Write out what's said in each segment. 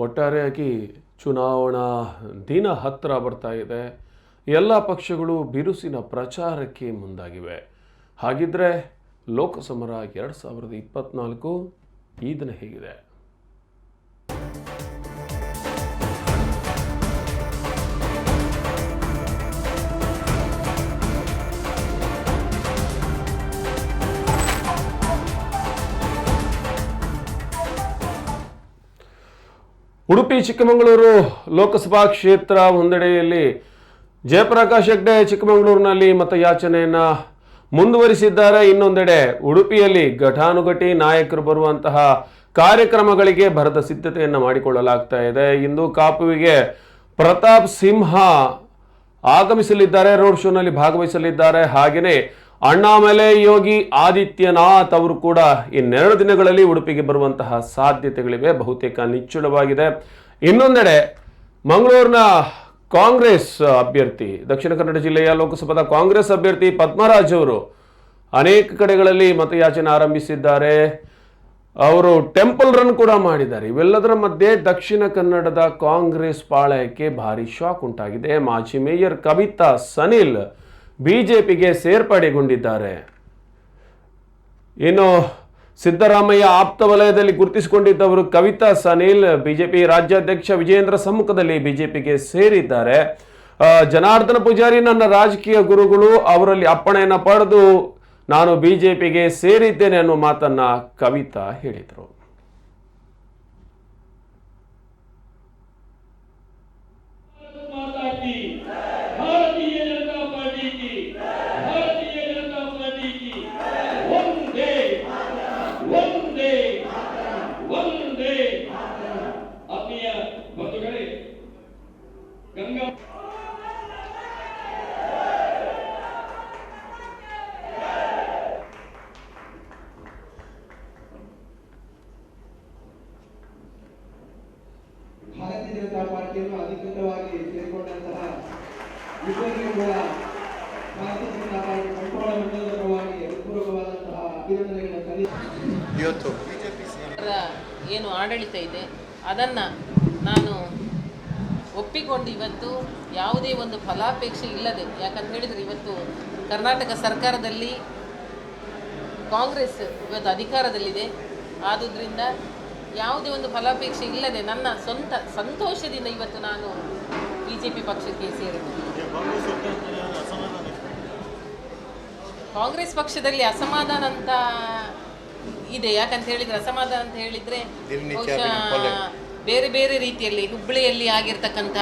ಒಟ್ಟಾರೆಯಾಗಿ ಚುನಾವಣಾ ದಿನ ಹತ್ತಿರ ಬರ್ತಾ ಇದೆ. ಎಲ್ಲ ಪಕ್ಷಗಳು ಬಿರುಸಿನ ಪ್ರಚಾರಕ್ಕೆ ಮುಂದಾಗಿವೆ. ಹಾಗಿದ್ರೆ ಲೋಕಸಮರ ಎರಡು ಸಾವಿರದ ಇಪ್ಪತ್ತ್ನಾಲ್ಕು ಈ ದಿನ ಹೇಗಿದೆ? ಉಡುಪಿ, ಚಿಕ್ಕಮಗಳೂರು ಲೋಕಸಭಾ ಕ್ಷೇತ್ರ ಒಂದೆಡೆಯಲ್ಲಿ ಜಯಪ್ರಕಾಶ್ ಹೆಗ್ಡೆ ಚಿಕ್ಕಮಗಳೂರಿನಲ್ಲಿ ಮತಯಾಚನೆಯನ್ನ ಮುಂದುವರಿಸಿದ್ದಾರೆ. ಇನ್ನೊಂದೆಡೆ ಉಡುಪಿಯಲ್ಲಿ ಘಟಾನುಘಟಿ ನಾಯಕರು ಬರುವಂತಹ ಕಾರ್ಯಕ್ರಮಗಳಿಗೆ ಭರದ ಸಿದ್ಧತೆಯನ್ನು ಮಾಡಿಕೊಳ್ಳಲಾಗ್ತಾ ಇದೆ. ಇಂದು ಕಾಪುವಿಗೆ ಪ್ರತಾಪ್ ಸಿಂಹ ಆಗಮಿಸಲಿದ್ದಾರೆ. ರೋಡ್ ಶೋನಲ್ಲಿ ಭಾಗವಹಿಸಲಿದ್ದಾರೆ. ಹಾಗೆಯೇ ಅಣ್ಣಾಮಲೈ ಯೋಗಿ ಆದಿತ್ಯನಾಥ್ ಅವರು ಕೂಡ ಇನ್ನೆರಡು ದಿನಗಳಲ್ಲಿ ಉಡುಪಿಗೆ ಬರುವಂತಹ ಸಾಧ್ಯತೆಗಳಿವೆ. ಬಹುತೇಕ ನಿಚ್ಚುಳವಾಗಿದೆ. ಇನ್ನೊಂದೆಡೆ ಮಂಗಳೂರಿನ ಕಾಂಗ್ರೆಸ್ ಅಭ್ಯರ್ಥಿ, ದಕ್ಷಿಣ ಕನ್ನಡ ಜಿಲ್ಲೆಯ ಲೋಕಸಭಾದ ಕಾಂಗ್ರೆಸ್ ಅಭ್ಯರ್ಥಿ ಪದ್ಮರಾಜ್ ಅವರು ಅನೇಕ ಕಡೆಗಳಲ್ಲಿ ಮತಯಾಚನೆ ಆರಂಭಿಸಿದ್ದಾರೆ. ಅವರು ಟೆಂಪಲ್ ರನ್ ಕೂಡ ಮಾಡಿದ್ದಾರೆ. ಇವೆಲ್ಲದರ ಮಧ್ಯೆ ದಕ್ಷಿಣ ಕನ್ನಡದ ಕಾಂಗ್ರೆಸ್ ಪಾಳಯಕ್ಕೆ ಭಾರಿ ಶಾಕ್ ಉಂಟಾಗಿದೆ. ಮಾಜಿ ಮೇಯರ್ ಕವಿತಾ ಸನಿಲ್ ಬಿಜೆಪಿಗೆ ಸೇರ್ಪಡೆಗೊಂಡಿದ್ದಾರೆ. ಇನ್ನು ಸಿದ್ದರಾಮಯ್ಯ ಆಪ್ತ ವಲಯದಲ್ಲಿ ಗುರುತಿಸಿಕೊಂಡಿದ್ದವರು ಕವಿತಾ ಸನಿಲ್, ಬಿಜೆಪಿ ರಾಜ್ಯಾಧ್ಯಕ್ಷ ವಿಜೇಂದ್ರ ಸಮ್ಮುಖದಲ್ಲಿ ಬಿಜೆಪಿಗೆ ಸೇರಿದ್ದಾರೆ. ಜನಾರ್ದನ ಪೂಜಾರಿ ನನ್ನ ರಾಜಕೀಯ ಗುರುಗಳು, ಅವರಲ್ಲಿ ಅಪ್ಪಣೆಯನ್ನು ಪಡೆದು ನಾನು ಬಿಜೆಪಿಗೆ ಸೇರಿದ್ದೇನೆ ಅನ್ನೋ ಮಾತನ್ನ ಕವಿತಾ ಹೇಳಿದರು. ಪಾರ್ಟಿಯನ್ನು ಅಧಿಕೃತವಾಗಿ ಸೇರಿಕೊಂಡಂತಹ ಇಬ್ಬರಿಗೂ ಕೂಡ ಭಾರತೀಯ ಜನತಾ ಪಾರ್ಟಿ ಬಂಟ್ವಾಳ ಮಂಡಲದ ಪರವಾಗಿ ಹೃತ್ಪೂರ್ವಕವಾದಂತಹ ಅಭಿನಂದನೆಗಳನ್ನು ಸಲ್ಲಿ ಏನು ಆಡಳಿತ ಇದೆ ಅದನ್ನು ನಾನು ಒಪ್ಪಿಕೊಂಡು ಇವತ್ತು ಯಾವುದೇ ಒಂದು ಫಲಾಪೇಕ್ಷೆ ಇಲ್ಲದೆ ಯಾಕಂತ ಹೇಳಿದ್ರೆ ಇವತ್ತು ಕರ್ನಾಟಕ ಸರ್ಕಾರದಲ್ಲಿ ಕಾಂಗ್ರೆಸ್ ಇವತ್ತು ಅಧಿಕಾರದಲ್ಲಿದೆ. ಆದುದರಿಂದ ಯಾವುದೇ ಒಂದು ಫಲಾಪೇಕ್ಷೆ ಇಲ್ಲದೆ ನನ್ನ ಸ್ವಂತ ಸಂತೋಷದಿಂದ ಇವತ್ತು ನಾನು ಬಿ ಜೆ ಪಿ ಪಕ್ಷಕ್ಕೆ ಸೇರಿದೆ. ಕಾಂಗ್ರೆಸ್ ಪಕ್ಷದಲ್ಲಿ ಅಸಮಾಧಾನ ಅಂತ ಇದೆ. ಯಾಕಂತ ಹೇಳಿದ್ರೆ ಅಸಮಾಧಾನ ಅಂತ ಹೇಳಿದ್ರೆ ಬಹುಶಃ ಬೇರೆ ಬೇರೆ ರೀತಿಯಲ್ಲಿ ಹುಬ್ಬಳ್ಳಿಯಲ್ಲಿ ಆಗಿರ್ತಕ್ಕಂಥ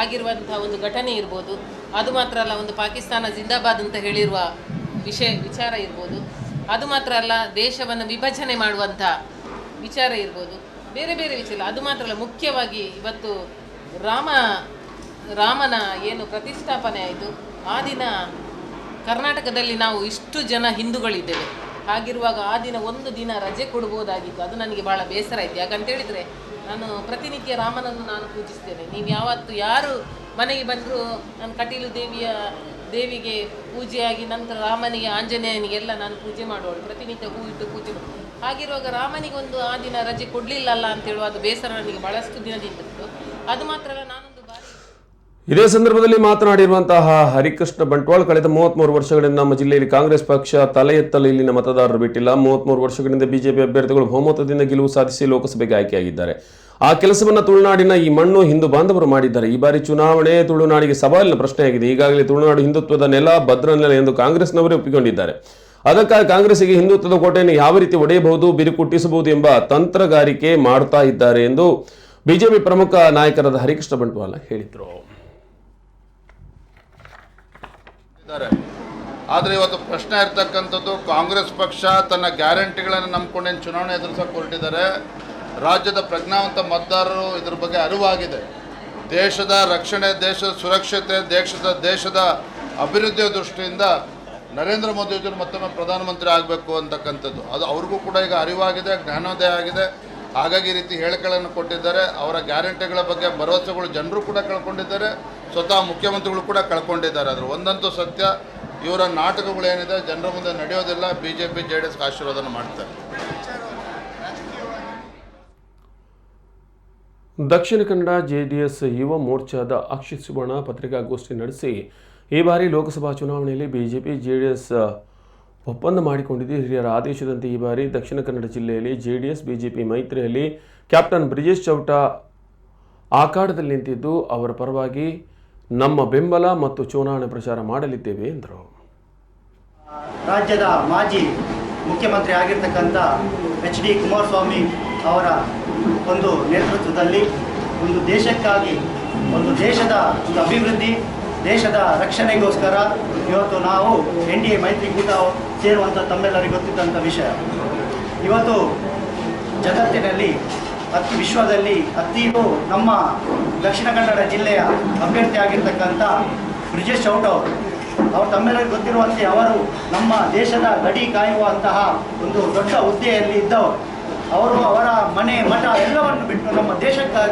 ಆಗಿರುವಂಥ ಒಂದು ಘಟನೆ ಇರ್ಬೋದು. ಅದು ಮಾತ್ರ ಅಲ್ಲ ಒಂದು ಪಾಕಿಸ್ತಾನ ಜಿಂದಾಬಾದ್ ಅಂತ ಹೇಳಿರುವ ವಿಷಯ ವಿಚಾರ ಇರ್ಬೋದು. ಅದು ಮಾತ್ರ ಅಲ್ಲ ದೇಶವನ್ನು ವಿಭಜನೆ ಮಾಡುವಂಥ ವಿಚಾರ ಇರ್ಬೋದು. ಬೇರೆ ಬೇರೆ ವಿಚಾರ ಅದು ಮಾತ್ರ ಅಲ್ಲ, ಮುಖ್ಯವಾಗಿ ಇವತ್ತು ರಾಮ, ರಾಮನ ಏನು ಪ್ರತಿಷ್ಠಾಪನೆ ಆಯಿತು. ಆ ದಿನ ಕರ್ನಾಟಕದಲ್ಲಿ ನಾವು ಇಷ್ಟು ಜನ ಹಿಂದೂಗಳಿದ್ದೇವೆ. ಹಾಗಿರುವಾಗ ಆ ದಿನ ಒಂದು ದಿನ ರಜೆ ಕೊಡ್ಬೋದಾಗಿತ್ತು. ಅದು ನನಗೆ ಭಾಳ ಬೇಸರ ಆಯಿತು. ಯಾಕಂತ ಹೇಳಿದರೆ, ನಾನು ಪ್ರತಿನಿತ್ಯ ರಾಮನನ್ನು ನಾನು ಪೂಜಿಸ್ತೇನೆ. ನೀವು ಯಾವತ್ತು ಯಾರು ಮನೆಗೆ ಬಂದರೂ ನಾನು ಕಟೀಲು ದೇವಿಯ, ದೇವಿಗೆ ಪೂಜೆಯಾಗಿ, ನಂತರ ರಾಮನಿಗೆ, ಆಂಜನೇಯನಿಗೆಲ್ಲ ನಾನು ಪೂಜೆ ಮಾಡುವಳು ಪ್ರತಿನಿತ್ಯ ಹೂ ಇಟ್ಟು ಪೂಜೆ ಹಾಗಿರುವಾಗ ರಾಮನಿಗೆ ಒಂದು ಆ ದಿನ ರಜೆ ಅಂತ ಹೇಳುವ ಅದು ಬೇಸರ ನನಗೆ ಬಹಳಷ್ಟು ದಿನದಿಂದಿತ್ತು ಅದು ಮಾತ್ರ ಅಲ್ಲ ನಾನೊಂದು ಬಾರಿ ಇದೇ ಸಂದರ್ಭದಲ್ಲಿ ಮಾತನಾಡಿರುವಂತಹ ಹರಿಕೃಷ್ಣ ಬಂಟ್ವಾಳ್, ಕಳೆದ ಮೂವತ್ಮೂರು ವರ್ಷಗಳಿಂದ ನಮ್ಮ ಜಿಲ್ಲೆಯಲ್ಲಿ ಕಾಂಗ್ರೆಸ್ ಪಕ್ಷ ತಲೆ ಎತ್ತಲು ಇಲ್ಲಿನ ಮತದಾರರು ಬಿಟ್ಟಿಲ್ಲ. ಮೂವತ್ಮೂರು ವರ್ಷಗಳಿಂದ ಬಿಜೆಪಿ ಅಭ್ಯರ್ಥಿಗಳು ಬಹುಮತದಿಂದ ಗೆಲುವು ಸಾಧಿಸಿ ಲೋಕಸಭೆಗೆ ಆಯ್ಕೆಯಾಗಿದ್ದಾರೆ. ಆ ಕೆಲಸವನ್ನು ತುಳುನಾಡಿನ ಈ ಮಣ್ಣು ಹಿಂದೂ ಬಾಂಧವರು ಮಾಡಿದ್ದಾರೆ. ಈ ಬಾರಿ ಚುನಾವಣೆ ತುಳುನಾಡಿಗೆ ಸವಾಲಿನ ಪ್ರಶ್ನೆಯಾಗಿದೆ. ಈಗಾಗಲೇ ತುಳುನಾಡು ಹಿಂದುತ್ವದ ನೆಲ, ಭದ್ರ ನೆಲ ಎಂದು ಕಾಂಗ್ರೆಸ್ನವರೇ ಒಪ್ಪಿಕೊಂಡಿದ್ದಾರೆ. ಅದಕ್ಕಾಗಿ ಕಾಂಗ್ರೆಸ್ಸಿಗೆ ಹಿಂದುತ್ವದ ಕೋಟೆಯನ್ನು ಯಾವ ರೀತಿ ಒಡೆಯಬಹುದು ಬಿರುಕುಟ್ಟಿಸಬಹುದು ಎಂಬ ತಂತ್ರಗಾರಿಕೆ ಮಾಡ್ತಾ ಇದ್ದಾರೆ ಎಂದು ಬಿಜೆಪಿ ಪ್ರಮುಖ ನಾಯಕರಾದ ಹರಿಕೃಷ್ಣ ಬಂಟ್ವಾಲ ಹೇಳಿದರು. ಆದರೆ ಇವತ್ತು ಪ್ರಶ್ನೆ ಇರ್ತಕ್ಕಂಥದ್ದು, ಕಾಂಗ್ರೆಸ್ ಪಕ್ಷ ತನ್ನ ಗ್ಯಾರಂಟಿಗಳನ್ನು ನಂಬ್ಕೊಂಡೇನು ಚುನಾವಣೆ ಎದುರಿಸಕ್ಕೆ ಹೊರಟಿದ್ದಾರೆ. ರಾಜ್ಯದ ಪ್ರಜ್ಞಾವಂತ ಮತದಾರರು ಇದ್ರ ಬಗ್ಗೆ ಅರಿವಾಗಿದೆ. ದೇಶದ ರಕ್ಷಣೆ, ದೇಶದ ಸುರಕ್ಷತೆ, ದೇಶದ ದೇಶದ ಅಭಿವೃದ್ಧಿಯ ದೃಷ್ಟಿಯಿಂದ ನರೇಂದ್ರ ಮೋದಿ ಮೋದಿಯವರು ಮತ್ತೊಮ್ಮೆ ಪ್ರಧಾನಮಂತ್ರಿ ಆಗಬೇಕು ಅಂತಕ್ಕಂಥದ್ದು. ಅದು ಅವ್ರಿಗೂ ಕೂಡ ಈಗ ಅರಿವಾಗಿದೆ, ಜ್ಞಾನೋದಯ ಆಗಿದೆ. ಹಾಗಾಗಿ ಈ ರೀತಿ ಹೇಳಿಕೆಗಳನ್ನು ಕೊಟ್ಟಿದ್ದಾರೆ. ಅವರ ಗ್ಯಾರಂಟಿಗಳ ಬಗ್ಗೆ ಭರವಸೆಗಳು ಜನರು ಕೂಡ ಕಳ್ಕೊಂಡಿದ್ದಾರೆ. ಸ್ವತಃ ಮುಖ್ಯಮಂತ್ರಿಗಳು ಕೂಡ ಕಳ್ಕೊಂಡಿದ್ದಾರೆ. ಅದ್ರ ಒಂದಂತೂ ಸತ್ಯ, ಇವರ ನಾಟಕಗಳೇನಿದೆ ಜನರ ಮುಂದೆ ನಡೆಯೋದಿಲ್ಲ. B J P J D S ಆಶೀರ್ವಾದನ ಮಾಡ್ತಾರೆ. Dakshina Kannada J D S ಯುವ ಮೋರ್ಚಾದ ಅಕ್ಷಿ ಸುವರ್ಣ ಪತ್ರಿಕಾಗೋಷ್ಠಿ ನಡೆಸಿ ಈ ಬಾರಿ ಲೋಕಸಭಾ ಚುನಾವಣೆಯಲ್ಲಿ ಬಿಜೆಪಿ ಎಸ್ ಒಪ್ಪಂದ ಮಾಡಿಕೊಂಡಿದ್ದು ಹಿರಿಯರ ಆದೇಶದಂತೆ ಈ ಬಾರಿ ದಕ್ಷಿಣ ಕನ್ನಡ ಜಿಲ್ಲೆಯಲ್ಲಿ ಜೆಡಿಎಸ್, ಬಿಜೆಪಿ ಮೈತ್ರಿಯಲ್ಲಿ ಕ್ಯಾಪ್ಟನ್ ಬ್ರಿಜೇಶ್ ಚೌಟಾ ಆಖಾಡದಲ್ಲಿ ನಿಂತಿದ್ದು. ಅವರ ಪರವಾಗಿ ನಮ್ಮ ಬೆಂಬಲ ಮತ್ತು ಚುನಾವಣೆ ಪ್ರಚಾರ ಮಾಡಲಿದ್ದೇವೆ ಎಂದರು. ರಾಜ್ಯದ ಮಾಜಿ ಮುಖ್ಯಮಂತ್ರಿ ಆಗಿರ್ತಕ್ಕಂಥ ಎಚ್ ಡಿ ಕುಮಾರಸ್ವಾಮಿ ಅವರ ಒಂದು ನೇತೃತ್ವದಲ್ಲಿ ಒಂದು ದೇಶಕ್ಕಾಗಿ, ಒಂದು ದೇಶದ ಅಭಿವೃದ್ಧಿ ದೇಶದ ರಕ್ಷಣೆಗೋಸ್ಕರ ಇವತ್ತು ನಾವು ಎನ್ ಡಿ ಎ ಮೈತ್ರಿಕೂಟ ಸೇರುವಂಥ ತಮ್ಮೆಲ್ಲರಿಗೂ ಗೊತ್ತಿದ್ದಂಥ ವಿಷಯ. ಇವತ್ತು ಜಗತ್ತಿನಲ್ಲಿ, ಅತಿ ವಿಶ್ವದಲ್ಲಿ ಅತಿಯು ನಮ್ಮ ದಕ್ಷಿಣ ಕನ್ನಡ ಜಿಲ್ಲೆಯ ಅಭ್ಯರ್ಥಿ ಆಗಿರ್ತಕ್ಕಂಥ ಬ್ರಿಜೇಶ್ ಚೌಟ್ ಅವರು ಅವರು ತಮ್ಮೆಲ್ಲರಿಗೂ ಗೊತ್ತಿರುವಂತೆ ಅವರು ನಮ್ಮ ದೇಶದ ಗಡಿ ಕಾಯುವಂತಹ ಒಂದು ದೊಡ್ಡ ಹುದ್ದೆಯಲ್ಲಿ ಇದ್ದವರು. ಅವರು ಅವರ ಮನೆ, ಮಠ ಎಲ್ಲವನ್ನು ಬಿಟ್ಟು ನಮ್ಮ ದೇಶಕ್ಕಾಗಿ